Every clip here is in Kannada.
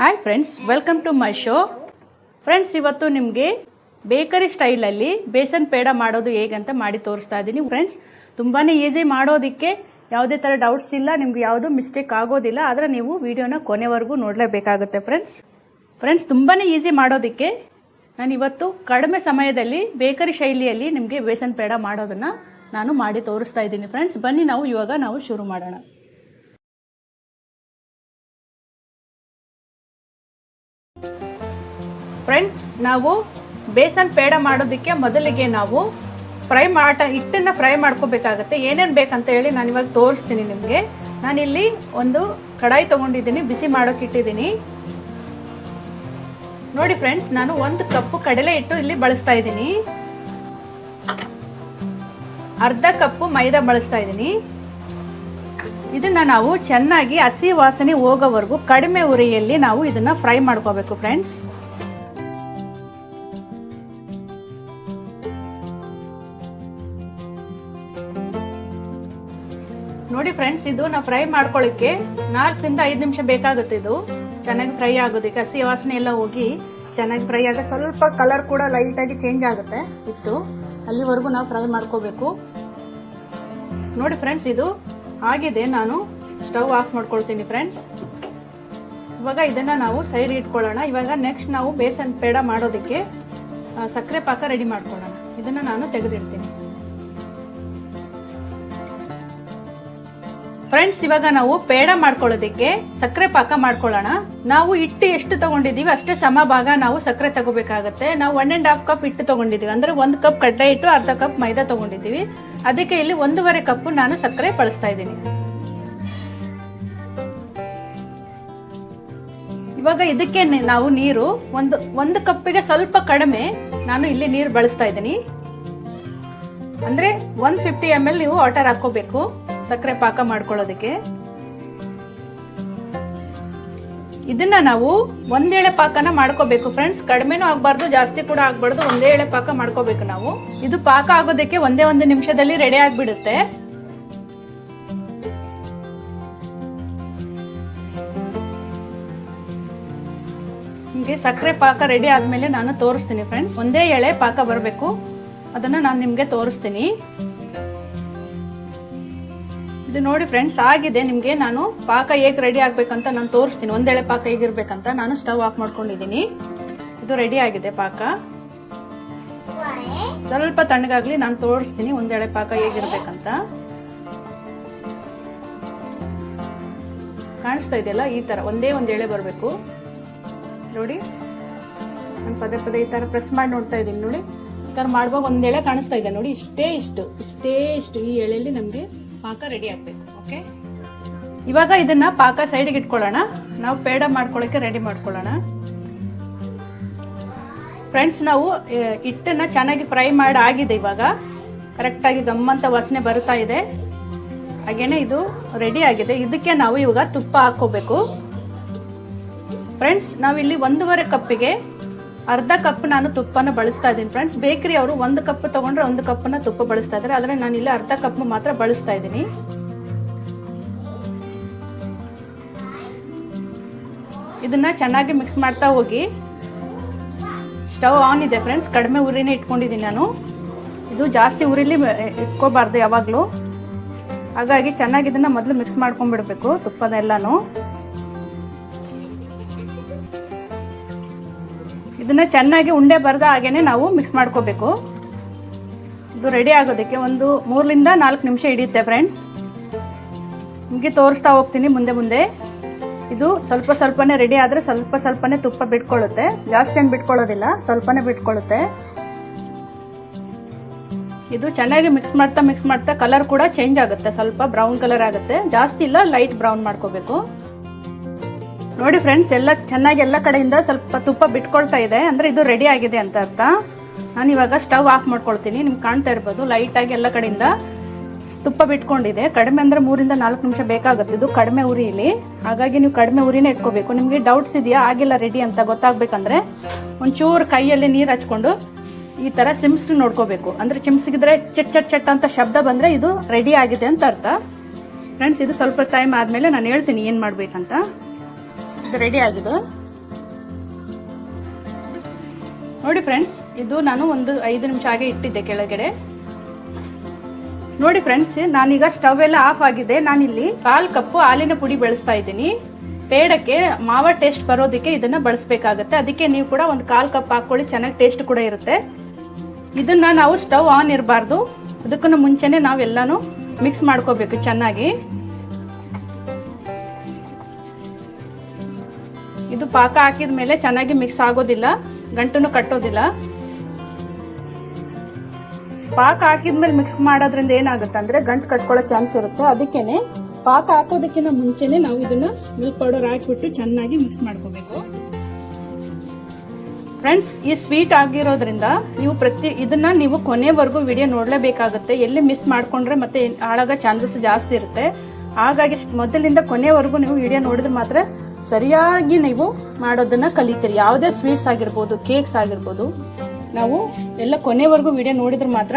Hi friends welcome to my show friends ಇವತ್ತು ನಿಮಗೆ ಬೇಕರಿ ಸ್ಟೈಲಲ್ಲಿ ಬೇಸನ್ ಪೇಡ ಮಾಡೋದು ಹೇಗಂತ ಮಾಡಿ ತೋರಿಸ್ತಾ ಇದ್ದೀನಿ. ಫ್ರೆಂಡ್ಸ್ ತುಂಬಾ ಈಸಿ ಮಾಡೋದಕ್ಕೆ ಯಾವುದೇ ಥರ ಡೌಟ್ಸ್ ಇಲ್ಲ, ನಿಮ್ಗೆ ಯಾವುದೂ ಮಿಸ್ಟೇಕ್ ಆಗೋದಿಲ್ಲ, ಆದರೆ ನೀವು ವಿಡಿಯೋನ ಕೊನೆವರೆಗೂ ನೋಡಲೇಬೇಕಾಗುತ್ತೆ ಫ್ರೆಂಡ್ಸ್ ಫ್ರೆಂಡ್ಸ್ ತುಂಬಾ ಈಸಿ ಮಾಡೋದಕ್ಕೆ ನಾನು ಇವತ್ತು ಕಡಿಮೆ ಸಮಯದಲ್ಲಿ ಬೇಕರಿ ಶೈಲಿಯಲ್ಲಿ ನಿಮಗೆ ಬೇಸನ್ ಪೇಡ ಮಾಡೋದನ್ನು ನಾನು ಮಾಡಿ ತೋರಿಸ್ತಾ ಇದ್ದೀನಿ. ಫ್ರೆಂಡ್ಸ್ ಬನ್ನಿ ನಾವು ಇವಾಗ ನಾವು ಶುರು ಮಾಡೋಣ. ನಾವು ಬೇಸನ್ ಪೇಡ ಮಾಡೋದಕ್ಕೆ ಮೊದಲಿಗೆ ನಾವು ಫ್ರೈ ಮಾಟ ಹಿಟ್ಟನ್ನು ಫ್ರೈ ಮಾಡ್ಕೋಬೇಕಾಗತ್ತೆ. ಏನೇನು ಬೇಕಂತ ಹೇಳಿ ನಾನು ಇವಾಗ ತೋರಿಸ್ತೀನಿ ನಿಮಗೆ. ನಾನಿಲ್ಲಿ ಒಂದು ಕಡಾಯಿ ತೊಗೊಂಡಿದ್ದೀನಿ, ಬಿಸಿ ಮಾಡೋಕೆ ಇಟ್ಟಿದ್ದೀನಿ. ನೋಡಿ ಫ್ರೆಂಡ್ಸ್, ನಾನು ಒಂದು ಕಪ್ಪು ಕಡಲೆ ಹಿಟ್ಟು ಇಲ್ಲಿ ಬಳಸ್ತಾ ಇದ್ದೀನಿ. ಅರ್ಧ ಕಪ್ಪು ಮೈದಾ ಬಳಸ್ತಾ ಇದ್ದೀನಿ. ಇದನ್ನು ನಾವು ಚೆನ್ನಾಗಿ ಹಸಿ ವಾಸನೆ ಹೋಗೋವರೆಗೂ ಕಡಿಮೆ ಉರಿಯಲ್ಲಿ ನಾವು ಇದನ್ನ ಫ್ರೈ ಮಾಡ್ಕೋಬೇಕು, ಫ್ರೆಂಡ್ಸ್. ಫ್ರೆಂಡ್ಸ್ ಇದು ನಾವು ಫ್ರೈ ಮಾಡ್ಕೊಳ್ಳಿಕ್ಕೆ ನಾಲ್ಕರಿಂದ ಐದು ನಿಮಿಷ ಬೇಕಾಗುತ್ತೆ ಇದು. ಚೆನ್ನಾಗಿ ಫ್ರೈ ಆಗೋದಕ್ಕೆ ಹಸಿ ವಾಸನೆ ಎಲ್ಲ ಹೋಗಿ ಚೆನ್ನಾಗಿ ಫ್ರೈ ಆಗ ಸ್ವಲ್ಪ ಕಲರ್ ಕೂಡ ಲೈಟಾಗಿ ಚೇಂಜ್ ಆಗುತ್ತೆ. ಇಟ್ಟು ಅಲ್ಲಿವರೆಗೂ ನಾವು ಫ್ರೈ ಮಾಡ್ಕೋಬೇಕು. ನೋಡಿ ಫ್ರೆಂಡ್ಸ್ ಇದು ಆಗಿದೆ. ನಾನು ಸ್ಟವ್ ಆಫ್ ಮಾಡ್ಕೊಳ್ತೀನಿ ಫ್ರೆಂಡ್ಸ್ ಇವಾಗ ಇದನ್ನ ನಾವು ಸೈಡ್ ಇಟ್ಕೊಳ್ಳೋಣ. ಇವಾಗ ನೆಕ್ಸ್ಟ್ ನಾವು ಬೇಸನ್ ಪೇಡ ಮಾಡೋದಕ್ಕೆ ಸಕ್ಕರೆ ಪಾಕ ರೆಡಿ ಮಾಡ್ಕೊಳ್ಳೋಣ. ಇದನ್ನ ನಾನು ತೆಗೆದಿಡ್ತೀನಿ. ಫ್ರೆಂಡ್ಸ್ ಇವಾಗ ನಾವು ಪೇಡ ಮಾಡ್ಕೊಳ್ಳೋದಕ್ಕೆ ಸಕ್ಕರೆ ಪಾಕ ಮಾಡ್ಕೊಳ್ಳೋಣ. ನಾವು ಹಿಟ್ಟು ಎಷ್ಟು ತಗೊಂಡಿದ್ದೀವಿ ಅಷ್ಟೇ ಸಮ ಭಾಗ ನಾವು ಸಕ್ಕರೆ ತಗೋಬೇಕಾಗತ್ತೆ. ನಾವು ಒನ್ ಅಂಡ್ ಹಾಫ್ ಕಪ್ ಹಿಟ್ಟು ತಗೊಂಡಿದ್ದೀವಿ. ಅಂದ್ರೆ ಒಂದು ಕಪ್ ಕಡಲೆ ಹಿಟ್ಟು, ಅರ್ಧ ಕಪ್ ಮೈದಾ ತಗೊಂಡಿದ್ದೀವಿ. ಅದಕ್ಕೆ ಇಲ್ಲಿ ಒಂದೂವರೆ ಕಪ್ ನಾನು ಸಕ್ಕರೆ ಬಳಸ್ತಾ ಇದ್ದೀನಿ. ಇವಾಗ ಇದಕ್ಕೆ ನಾವು ನೀರು ಒಂದು ಒಂದು ಕಪ್ಪಿಗೆ ಸ್ವಲ್ಪ ಕಡಿಮೆ ನಾನು ಇಲ್ಲಿ ನೀರು ಬಳಸ್ತಾ ಇದ್ದೀನಿ. ಅಂದ್ರೆ ಒನ್ ಫಿಫ್ಟಿ ಎಂ ಎಲ್ ನೀವು ವಾಟರ್ ಹಾಕೋಬೇಕು ಸಕ್ಕರೆ ಪಾಕ ಮಾಡ್ಕೊಳ್ಳೋದಕ್ಕೆ. ಇದನ್ನ ನಾವು ಒಂದೇಳೆ ಪಾಕನ ಮಾಡ್ಕೋಬೇಕು ಫ್ರೆಂಡ್ಸ್. ಕಡಿಮೆನೂ ಆಗಬಾರ್ದು, ಜಾಸ್ತಿ ಕೂಡ ಆಗಬಾರ್ದು. ಒಂದೇ ಎಳೆ ಪಾಕ ಮಾಡ್ಕೋಬೇಕು ನಾವು. ಇದು ಪಾಕ ಆಗೋದಕ್ಕೆ ಒಂದೇ ಒಂದು ನಿಮಿಷದಲ್ಲಿ ರೆಡಿ ಆಗಿಬಿಡುತ್ತೆ. ನಿಮಗೆ ಸಕ್ಕರೆ ಪಾಕ ರೆಡಿ ಆದಮೇಲೆ ನಾನು ತೋರಿಸ್ತೀನಿ ಫ್ರೆಂಡ್ಸ್. ಒಂದೇ ಎಳೆ ಪಾಕ ಬರಬೇಕು. ಅದನ್ನು ನಾನು ನಿಮಗೆ ತೋರಿಸ್ತೀನಿ. ಇದು ನೋಡಿ ಫ್ರೆಂಡ್ಸ್ ಆಗಿದೆ. ನಿಮಗೆ ನಾನು ಪಾಕ ಹೇಗೆ ರೆಡಿ ಆಗಬೇಕಂತ ನಾನು ತೋರಿಸ್ತೀನಿ. ಒಂದೆಳೆ ಪಾಕ ಹೇಗಿರ್ಬೇಕಂತ ನಾನು ಸ್ಟವ್ ಆಫ್ ಮಾಡ್ಕೊಂಡಿದ್ದೀನಿ. ಇದು ರೆಡಿ ಆಗಿದೆ ಪಾಕ. ಸ್ವಲ್ಪ ತಣ್ಣಗಾಗ್ಲಿ ನಾನು ತೋರಿಸ್ತೀನಿ ಒಂದೆಳೆ ಪಾಕ ಹೇಗಿರ್ಬೇಕಂತ. ಕಾಣಿಸ್ತಾ ಇದೆಯಲ್ಲ ಈ ತರ, ಒಂದೇ ಒಂದು ಎಳೆ ಬರಬೇಕು. ನೋಡಿ, ನಾನು ಪದೇ ಪದೇ ಈ ತರ ಪ್ರೆಸ್ ಮಾಡಿ ನೋಡ್ತಾ ಇದ್ದೀನಿ ನೋಡಿ. ಈ ತರ ಮಾಡುವಾಗ ಒಂದೆಳೆ ಕಾಣಿಸ್ತಾ ಇದೆ ನೋಡಿ, ಇಷ್ಟೇ ಇಷ್ಟು ಇಷ್ಟೇ ಇಷ್ಟು ಈ ಎಳೆಯಲ್ಲಿ ನಮಗೆ ಪಾಕ ರೆಡಿ ಆಗ್ಬೇಕು ಓಕೆ ಇವಾಗ ಇದನ್ನ ಪಾಕ ಸೈಡಿಗೆ ಇಟ್ಕೊಳ್ಳೋಣ. ನಾವು ಪೇಡ ಮಾಡ್ಕೊಳ್ಳೋಕೆ ರೆಡಿ ಮಾಡ್ಕೊಳ್ಳೋಣ. ಫ್ರೆಂಡ್ಸ್ ನಾವು ಹಿಟ್ಟನ್ನು ಚೆನ್ನಾಗಿ ಫ್ರೈ ಮಾಡಿ ಆಗಿದೆ ಇವಾಗ. ಕರೆಕ್ಟಾಗಿ ಗಮ್ಮಂತ ವಾಸನೆ ಬರ್ತಾ ಇದೆ. ಹಾಗೇನೆ ಇದು ರೆಡಿ ಆಗಿದೆ. ಇದಕ್ಕೆ ನಾವು ಇವಾಗ ತುಪ್ಪ ಹಾಕೋಬೇಕು ಫ್ರೆಂಡ್ಸ್ ನಾವಿಲ್ಲಿ ಒಂದೂವರೆ ಕಪ್ಪಿಗೆ ಅರ್ಧ ಕಪ್ ನಾನು ತುಪ್ಪನ ಬಳಸ್ತಾ ಇದ್ದೀನಿ ಫ್ರೆಂಡ್ಸ್ ಬೇಕರಿ ಅವರು ಒಂದು ಕಪ್ ತಗೊಂಡ್ರೆ ಒಂದು ಕಪ್ನ ತುಪ್ಪ ಬಳಸ್ತಾ ಇದ್ದಾರೆ. ಆದರೆ ನಾನು ಇಲ್ಲಿ ಅರ್ಧ ಕಪ್ ಮಾತ್ರ ಬಳಸ್ತಾ ಇದ್ದೀನಿ. ಇದನ್ನ ಚೆನ್ನಾಗಿ ಮಿಕ್ಸ್ ಮಾಡ್ತಾ ಹೋಗಿ. ಸ್ಟವ್ ಆನ್ ಇದೆ ಫ್ರೆಂಡ್ಸ್ ಕಡಿಮೆ ಉರಿನೇ ಇಟ್ಕೊಂಡಿದ್ದೀನಿ ನಾನು. ಇದು ಜಾಸ್ತಿ ಉರಿಲಿ ಇಟ್ಕೋಬಾರ್ದು ಯಾವಾಗಲೂ. ಹಾಗಾಗಿ ಚೆನ್ನಾಗಿ ಇದನ್ನ ಮೊದಲು ಮಿಕ್ಸ್ ಮಾಡ್ಕೊಂಡ್ಬಿಡ್ಬೇಕು ತುಪ್ಪದ ಎಲ್ಲಾನು. ಇದನ್ನ ಚೆನ್ನಾಗಿ ಉಂಡೆ ಬರದ ಹಾಗೇನೆ ನಾವು ಮಿಕ್ಸ್ ಮಾಡ್ಕೋಬೇಕು. ಇದು ರೆಡಿ ಆಗೋದಕ್ಕೆ ಒಂದು ಮೂರರಿಂದ ನಾಲ್ಕು ನಿಮಿಷ ಹಿಡಿಯುತ್ತೆ ಫ್ರೆಂಡ್ಸ್ ನಿಮಗೆ ತೋರಿಸ್ತಾ ಹೋಗ್ತೀನಿ ಮುಂದೆ ಮುಂದೆ. ಇದು ಸ್ವಲ್ಪ ಸ್ವಲ್ಪನೇ ರೆಡಿ ಆದರೆ ಸ್ವಲ್ಪ ಸ್ವಲ್ಪನೇ ತುಪ್ಪ ಬಿಟ್ಕೊಳ್ಳುತ್ತೆ. ಜಾಸ್ತಿ ಏನು ಬಿಟ್ಕೊಳ್ಳೋದಿಲ್ಲ, ಸ್ವಲ್ಪನೇ ಬಿಟ್ಕೊಳ್ಳುತ್ತೆ. ಇದು ಚೆನ್ನಾಗಿ ಮಿಕ್ಸ್ ಮಾಡ್ತಾ ಮಿಕ್ಸ್ ಮಾಡ್ತಾ ಕಲರ್ ಕೂಡ ಚೇಂಜ್ ಆಗುತ್ತೆ. ಸ್ವಲ್ಪ ಬ್ರೌನ್ ಕಲರ್ ಆಗುತ್ತೆ. ಜಾಸ್ತಿ ಇಲ್ಲ ಲೈಟ್ ಬ್ರೌನ್ ಮಾಡ್ಕೋಬೇಕು. ನೋಡಿ ಫ್ರೆಂಡ್ಸ್ ಎಲ್ಲ ಚೆನ್ನಾಗಿ ಎಲ್ಲ ಕಡೆಯಿಂದ ಸ್ವಲ್ಪ ತುಪ್ಪ ಬಿಟ್ಕೊಳ್ತಾ ಇದೆ. ಅಂದ್ರೆ ಇದು ರೆಡಿ ಆಗಿದೆ ಅಂತ ಅರ್ಥ. ನಾನು ಇವಾಗ ಸ್ಟವ್ ಆಫ್ ಮಾಡ್ಕೊಳ್ತೀನಿ. ನಿಮ್ಗೆ ಕಾಣ್ತಾ ಇರ್ಬೋದು ಲೈಟ್ ಆಗಿ ಎಲ್ಲ ಕಡೆಯಿಂದ ತುಪ್ಪ ಬಿಟ್ಕೊಂಡಿದೆ. ಕಡಿಮೆ ಅಂದ್ರೆ ಮೂರಿಂದ ನಾಲ್ಕು ನಿಮಿಷ ಬೇಕಾಗುತ್ತೆ. ಇದು ಕಡಿಮೆ ಉರಿಲಿ ಹಾಗಾಗಿ ನೀವು ಕಡಿಮೆ ಉರಿನೇ ಇಟ್ಕೋಬೇಕು. ನಿಮಗೆ ಡೌಟ್ಸ್ ಇದೆಯಾ? ಆಗಿಲ್ಲ ರೆಡಿ ಅಂತ ಗೊತ್ತಾಗಬೇಕಂದ್ರೆ ಒಂಚೂರು ಕೈಯಲ್ಲಿ ನೀರು ಹಚ್ಕೊಂಡು ಈ ತರ ಸಿಮ್ಸ್ ನೋಡ್ಕೋಬೇಕು. ಅಂದ್ರೆ ಚಿಮ್ಸಿಗಿದ್ರೆ ಚಟ್ ಚಟ್ ಚಟ್ ಅಂತ ಶಬ್ದ ಬಂದ್ರೆ ಇದು ರೆಡಿ ಆಗಿದೆ ಅಂತ ಅರ್ಥ. ಫ್ರೆಂಡ್ಸ್ ಇದು ಸ್ವಲ್ಪ ಟೈಮ್ ಆದ್ಮೇಲೆ ನಾನು ಹೇಳ್ತೀನಿ ಏನು ಮಾಡ್ಬೇಕಂತ. ಇದು ರೆಡಿ ಆಗಿದೆ. ನೋಡಿ ಫ್ರೆಂಡ್ಸ್ ಇದು ನಾನು ಒಂದು ಐದು ನಿಮಿಷ ಹಾಗೆ ಇಟ್ಟಿದ್ದೆ ಕೆಳಗಡೆ. ನೋಡಿ ಫ್ರೆಂಡ್ಸ್ ನಾನೀಗ ಸ್ಟವ್ ಎಲ್ಲ ಆಫ್ ಆಗಿದೆ. ನಾನಿಲ್ಲಿ ಕಾಲು ಕಪ್ಪು ಹಾಲಿನ ಪುಡಿ ಬೆಳೆಸ್ತಾ ಇದ್ದೀನಿ. ಪೇಡಕ್ಕೆ ಮಾವ ಟೇಸ್ಟ್ ಬರೋದಕ್ಕೆ ಇದನ್ನ ಬಳಸಬೇಕಾಗತ್ತೆ. ಅದಕ್ಕೆ ನೀವು ಕೂಡ ಒಂದು ಕಾಲು ಕಪ್ ಹಾಕೊಳ್ಳಿ ಚೆನ್ನಾಗಿ ಟೇಸ್ಟ್ ಕೂಡ ಇರುತ್ತೆ. ಇದನ್ನ ನಾವು ಸ್ಟವ್ ಆನ್ ಇರಬಾರ್ದು. ಅದಕ್ಕೂ ಮುಂಚೆನೆ ನಾವೆಲ್ಲಾನು ಮಿಕ್ಸ್ ಮಾಡ್ಕೋಬೇಕು ಚೆನ್ನಾಗಿ. ಇದು ಪಾಕ ಹಾಕಿದ ಮೇಲೆ ಚೆನ್ನಾಗಿ ಮಿಕ್ಸ್ ಆಗೋದಿಲ್ಲ, ಗಂಟುನು ಕಟ್ಟೋದಿಲ್ಲ. ಪಾಕ ಹಾಕಿದ್ಮೇಲೆ ಮಿಕ್ಸ್ ಮಾಡೋದ್ರಿಂದ ಏನಾಗುತ್ತೆ ಅಂದ್ರೆ ಗಂಟು ಕಟ್ಕೊಳ್ಳೋ ಚಾನ್ಸ್ ಇರುತ್ತೆ. ಅದಕ್ಕೇನೆ ಪಾಕ ಹಾಕೋದಕ್ಕಿಂತ ಮುಂಚೆನೆ ನಾವು ಇದನ್ನ ಮಿಲ್ಕ್ ಪೌಡರ್ ಹಾಕಿಬಿಟ್ಟು ಚೆನ್ನಾಗಿ ಮಿಕ್ಸ್ ಮಾಡ್ಕೋಬೇಕು. ಫ್ರೆಂಡ್ಸ್ ಈ ಸ್ವೀಟ್ ಆಗಿರೋದ್ರಿಂದ ನೀವು ಪ್ರತಿ, ಇದನ್ನ ನೀವು ಕೊನೆವರೆಗೂ ವಿಡಿಯೋ ನೋಡಲೇಬೇಕಾಗುತ್ತೆ. ಎಲ್ಲಿ ಮಿಸ್ ಮಾಡ್ಕೊಂಡ್ರೆ ಮತ್ತೆ ಹಾಳಾಗೋ ಚಾನ್ಸಸ್ ಜಾಸ್ತಿ ಇರುತ್ತೆ. ಹಾಗಾಗಿ ಮೊದಲಿಂದ ಕೊನೆವರೆಗೂ ನೀವು ವಿಡಿಯೋ ನೋಡಿದ್ರೆ ಮಾತ್ರ ಸರಿಯಾಗಿ ನೀವು ಮಾಡೋದನ್ನ ಕಲಿತೀರಿ. ಯಾವುದೇ ಸ್ವೀಟ್ಸ್ ಆಗಿರ್ಬೋದು ಕೇಕ್ಸ್ ಆಗಿರ್ಬೋದು, ನಾವು ಎಲ್ಲ ಕೊನೆವರೆಗೂ ವಿಡಿಯೋ ನೋಡಿದ್ರೆ ಮಾತ್ರ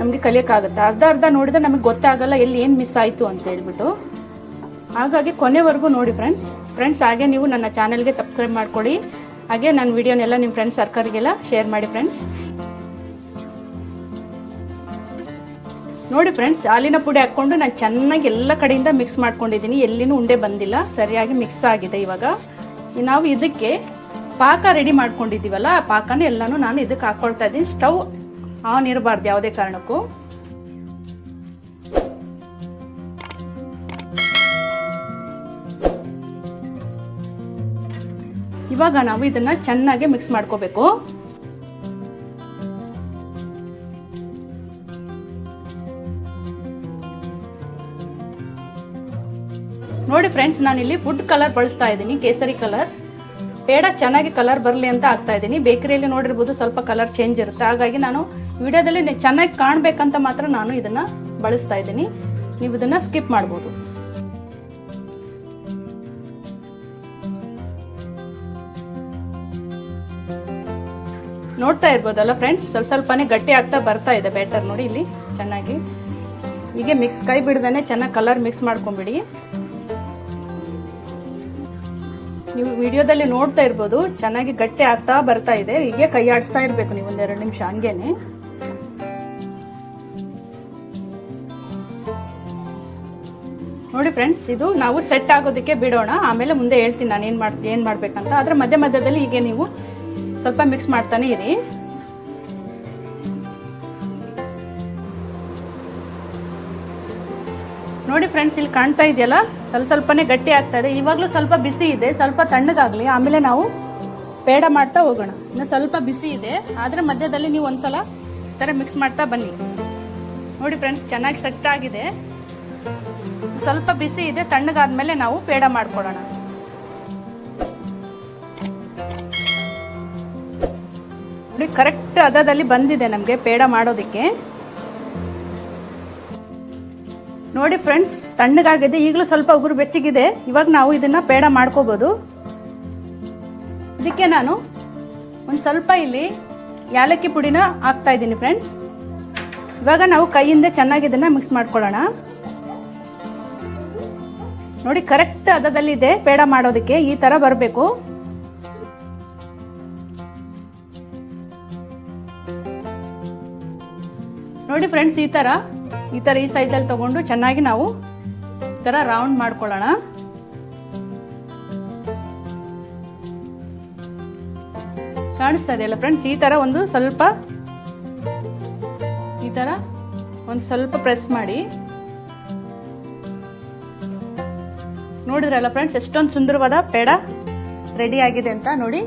ನಮಗೆ ಕಲಿಯೋಕ್ಕಾಗುತ್ತೆ. ಅರ್ಧ ಅರ್ಧ ನೋಡಿದ್ರೆ ನಮಗೆ ಗೊತ್ತಾಗಲ್ಲ ಎಲ್ಲಿ ಏನು ಮಿಸ್ ಆಯಿತು ಅಂತ ಹೇಳ್ಬಿಟ್ಟು. ಹಾಗಾಗಿ ಕೊನೆವರೆಗೂ ನೋಡಿ ಫ್ರೆಂಡ್ಸ್ ಫ್ರೆಂಡ್ಸ್ ಹಾಗೆ ನೀವು ನನ್ನ ಚಾನಲ್ಗೆ ಸಬ್ಸ್ಕ್ರೈಬ್ ಮಾಡ್ಕೊಳ್ಳಿ. ಹಾಗೆ ನನ್ನ ವಿಡಿಯೋನೆಲ್ಲ ನಿಮ್ಮ ಫ್ರೆಂಡ್ಸ್ ಸರ್ಕಲ್ಗೆಲ್ಲ ಶೇರ್ ಮಾಡಿ ಫ್ರೆಂಡ್ಸ್ ನೋಡಿ ಫ್ರೆಂಡ್ಸ್ ಹಾಲಿನ ಪುಡಿ ಹಾಕ್ಕೊಂಡು ನಾನು ಚೆನ್ನಾಗಿ ಎಲ್ಲ ಕಡೆಯಿಂದ ಮಿಕ್ಸ್ ಮಾಡ್ಕೊಂಡಿದ್ದೀನಿ. ಎಲ್ಲಿನೂ ಉಂಡೆ ಬಂದಿಲ್ಲ, ಸರಿಯಾಗಿ ಮಿಕ್ಸ್ ಆಗಿದೆ ಇವಾಗ. ನಾವು ಇದಕ್ಕೆ ಪಾಕ ರೆಡಿ ಮಾಡ್ಕೊಂಡಿದ್ದೀವಲ್ಲ, ಆ ಪಾಕನ ಎಲ್ಲನೂ ನಾನು ಇದಕ್ಕೆ ಹಾಕ್ಕೊಳ್ತಾ ಇದ್ದೀನಿ. ಸ್ಟವ್ ಆನ್ ಇರಬಾರ್ದು ಯಾವುದೇ ಕಾರಣಕ್ಕೂ. ಇವಾಗ ನಾವು ಇದನ್ನ ಚೆನ್ನಾಗಿ ಮಿಕ್ಸ್ ಮಾಡ್ಕೋಬೇಕು. ನೋಡಿ ಫ್ರೆಂಡ್ಸ್ ನಾನಿಲ್ಲಿ ಫುಡ್ ಕಲರ್ ಬಳಸ್ತಾ ಇದ್ದೀನಿ, ಕೇಸರಿ ಕಲರ್ ಬೇಡ ಚೆನ್ನಾಗಿ ಕಲರ್ ಬರಲಿ ಅಂತ ಆಗ್ತಾ ಇದ್ದೀನಿ. ಬೇಕರಿಯಲ್ಲಿ ನೋಡಿರ್ಬೋದು ಸ್ವಲ್ಪ ಕಲರ್ ಚೇಂಜ್ ಇರುತ್ತೆ. ಹಾಗಾಗಿ ನಾನು ವಿಡಿಯೋದಲ್ಲಿ ಚೆನ್ನಾಗಿ ಕಾಣಬೇಕಂತ ಮಾತ್ರ ನಾನು ಇದನ್ನ ಬಳಸ್ತಾ ಇದ್ದೀನಿ. ನೀವು ಇದನ್ನ ಸ್ಕಿಪ್ ಮಾಡ್ಬೋದು. ನೋಡ್ತಾ ಇರ್ಬೋದಲ್ಲ ಫ್ರೆಂಡ್ಸ್ ಸ್ವಲ್ಪ ಸ್ವಲ್ಪನೇ ಗಟ್ಟಿ ಆಗ್ತಾ ಬರ್ತಾ ಇದೆ ಬ್ಯಾಟರ್ ನೋಡಿ ಇಲ್ಲಿ, ಚೆನ್ನಾಗಿ. ಹೀಗೆ ಮಿಕ್ಸ್ ಕೈ ಬಿಡ್ದೇ ಚೆನ್ನಾಗಿ ಕಲರ್ ಮಿಕ್ಸ್ ಮಾಡ್ಕೊಂಬಿಡಿ. ನೀವು ವಿಡಿಯೋದಲ್ಲಿ ನೋಡ್ತಾ ಇರ್ಬೋದು, ಚೆನ್ನಾಗಿ ಗಟ್ಟಿ ಆಗ್ತಾ ಬರ್ತಾ ಇದೆ. ಹೀಗೆ ಕೈ ಆಡಿಸ್ತಾ ಇರಬೇಕು ನೀವು ಒಂದೆರಡು ನಿಮಿಷ ಹಂಗೇನೆ. ನೋಡಿ ಫ್ರೆಂಡ್ಸ್ ಇದು ನಾವು ಸೆಟ್ ಆಗೋದಕ್ಕೆ ಬಿಡೋಣ. ಆಮೇಲೆ ಮುಂದೆ ಹೇಳ್ತೀನಿ ನಾನು ಏನು ಮಾಡ್ತೀನಿ ಏನು ಮಾಡಬೇಕಂತ. ಅದರ ಮಧ್ಯ ಮಧ್ಯದಲ್ಲಿ ಹೀಗೆ ನೀವು ಸ್ವಲ್ಪ ಮಿಕ್ಸ್ ಮಾಡ್ತಾನೆ ಇರಿ. ನೋಡಿ ಫ್ರೆಂಡ್ಸ್ ಇಲ್ಲಿ ಕಾಣ್ತಾ ಇದೆಯಲ್ಲ? ಸ್ವಲ್ಪ ಸ್ವಲ್ಪನೇ ಗಟ್ಟಿ ಆಗ್ತಾ ಇದೆ. ಇವಾಗಲೂ ಸ್ವಲ್ಪ ಬಿಸಿ ಇದೆ. ಸ್ವಲ್ಪ ತಣ್ಣಗಾಗಲಿ. ಆಮೇಲೆ ನಾವು ಪೇಡ ಮಾಡ್ತಾ ಹೋಗೋಣ. ಇನ್ನು ಸ್ವಲ್ಪ ಬಿಸಿ ಇದೆ. ಆದರೆ ಮಧ್ಯದಲ್ಲಿ ನೀವು ಒಂದ್ಸಲ ಈ ಥರ ಮಿಕ್ಸ್ ಮಾಡ್ತಾ ಬನ್ನಿ. ನೋಡಿ ಫ್ರೆಂಡ್ಸ್ ಚೆನ್ನಾಗಿ ಸೆಟ್ ಆಗಿದೆ. ಸ್ವಲ್ಪ ಬಿಸಿ ಇದೆ. ತಣ್ಣಗಾದ್ಮೇಲೆ ನಾವು ಪೇಡ ಮಾಡ್ಕೊಳ್ಳೋಣ ನೋಡಿ ಕರೆಕ್ಟ್ ಅದದಲ್ಲಿ ಬಂದಿದೆ ನಮಗೆ ಪೇಡ ಮಾಡೋದಕ್ಕೆ. ನೋಡಿ ಫ್ರೆಂಡ್ಸ್ ತಣ್ಣಗಾಗಿದೆ, ಈಗಲೂ ಸ್ವಲ್ಪ ಉಗುರು ಬೆಚ್ಚಗಿದೆ. ಇವಾಗ ನಾವು ಇದನ್ನ ಪೇಡ ಮಾಡ್ಕೋಬಹುದು ಇದಕ್ಕೆ ನಾನು ಒಂದು ಸ್ವಲ್ಪ ಇಲ್ಲಿ ಯಾಲಕ್ಕಿ ಪುಡಿನ ಹಾಕ್ತಾ ಇದ್ದೀನಿ ಫ್ರೆಂಡ್ಸ್ ಇವಾಗ ನಾವು ಕೈಯಿಂದ ಚೆನ್ನಾಗಿ ಇದನ್ನ ಮಿಕ್ಸ್ ಮಾಡ್ಕೊಳ್ಳೋಣ. ನೋಡಿ ಕರೆಕ್ಟ್ ಅದದಲ್ಲಿದೆ ಪೇಡ ಮಾಡೋದಕ್ಕೆ, ಈ ತರ ಬರಬೇಕು. ನೋಡಿ ಫ್ರೆಂಡ್ಸ್ ಈ ತರ. ಈ ತರ ಈ ಸೈಜಲ್ಲಿ ತಗೊಂಡು ಚೆನ್ನಾಗಿ ನಾವು ಈ ಥರ ರೌಂಡ್ ಮಾಡ್ಕೊಳ್ಳೋಣ. ಕಾಣಿಸ್ತಾ ಇದೆಯಲ್ಲ ಫ್ರೆಂಡ್ಸ್ ಈ ತರ ಒಂದು ಸ್ವಲ್ಪ, ಈ ತರ ಒಂದು ಸ್ವಲ್ಪ ಪ್ರೆಸ್ ಮಾಡಿ. ನೋಡಿದ್ರಲ್ಲ ಫ್ರೆಂಡ್ಸ್ ಎಷ್ಟೊಂದು ಸುಂದರವಾದ ಪೇಡ ರೆಡಿ ಆಗಿದೆ ಅಂತ ನೋಡಿ.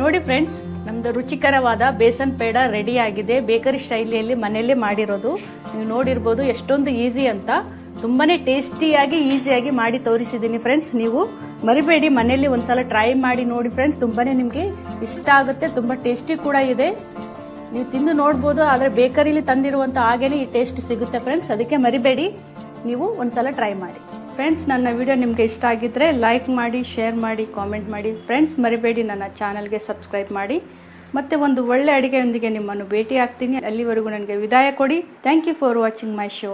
ನೋಡಿ ಫ್ರೆಂಡ್ಸ್ ನಮ್ಮದು ರುಚಿಕರವಾದ ಬೇಸನ್ ಪೇಡ ರೆಡಿ ಆಗಿದೆ. ಬೇಕರಿ ಸ್ಟೈಲಿಯಲ್ಲಿ ಮನೆಯಲ್ಲೇ ಮಾಡಿರೋದು. ನೀವು ನೋಡಿರ್ಬೋದು ಎಷ್ಟೊಂದು ಈಸಿ ಅಂತ. ತುಂಬಾ ಟೇಸ್ಟಿಯಾಗಿ ಈಸಿಯಾಗಿ ಮಾಡಿ ತೋರಿಸಿದ್ದೀನಿ ಫ್ರೆಂಡ್ಸ್ ನೀವು ಮರಿಬೇಡಿ, ಮನೆಯಲ್ಲಿ ಒಂದ್ಸಲ ಟ್ರೈ ಮಾಡಿ ನೋಡಿ ಫ್ರೆಂಡ್ಸ್ ತುಂಬಾ ನಿಮಗೆ ಇಷ್ಟ ಆಗುತ್ತೆ, ತುಂಬ ಟೇಸ್ಟಿ ಕೂಡ ಇದೆ. ನೀವು ತಿಂದು ನೋಡ್ಬೋದು, ಆದರೆ ಬೇಕರಿಲಿ ತಂದಿರುವಂಥ ಹಾಗೇನೆ ಈ ಟೇಸ್ಟ್ ಸಿಗುತ್ತೆ ಫ್ರೆಂಡ್ಸ್ ಅದಕ್ಕೆ ಮರಿಬೇಡಿ, ನೀವು ಒಂದ್ಸಲ ಟ್ರೈ ಮಾಡಿ. ಫ್ರೆಂಡ್ಸ್, ನನ್ನ ವಿಡಿಯೋ ನಿಮಗೆ ಇಷ್ಟ ಆಗಿದ್ದರೆ ಲೈಕ್ ಮಾಡಿ ಶೇರ್ ಮಾಡಿ ಕಾಮೆಂಟ್ ಮಾಡಿ. ಫ್ರೆಂಡ್ಸ್ ಮರಿಬೇಡಿ, ನನ್ನ ಚಾನಲ್ಗೆ ಸಬ್ಸ್ಕ್ರೈಬ್ ಮಾಡಿ. ಮತ್ತೆ ಒಂದು ಒಳ್ಳೆ ಅಡುಗೆಯೊಂದಿಗೆ ನಿಮ್ಮನ್ನು ಭೇಟಿ ಆಗ್ತೀನಿ ಅಲ್ಲಿವರೆಗೂ ನನಗೆ ವಿದಾಯ ಕೊಡಿ. Thank you for watching my show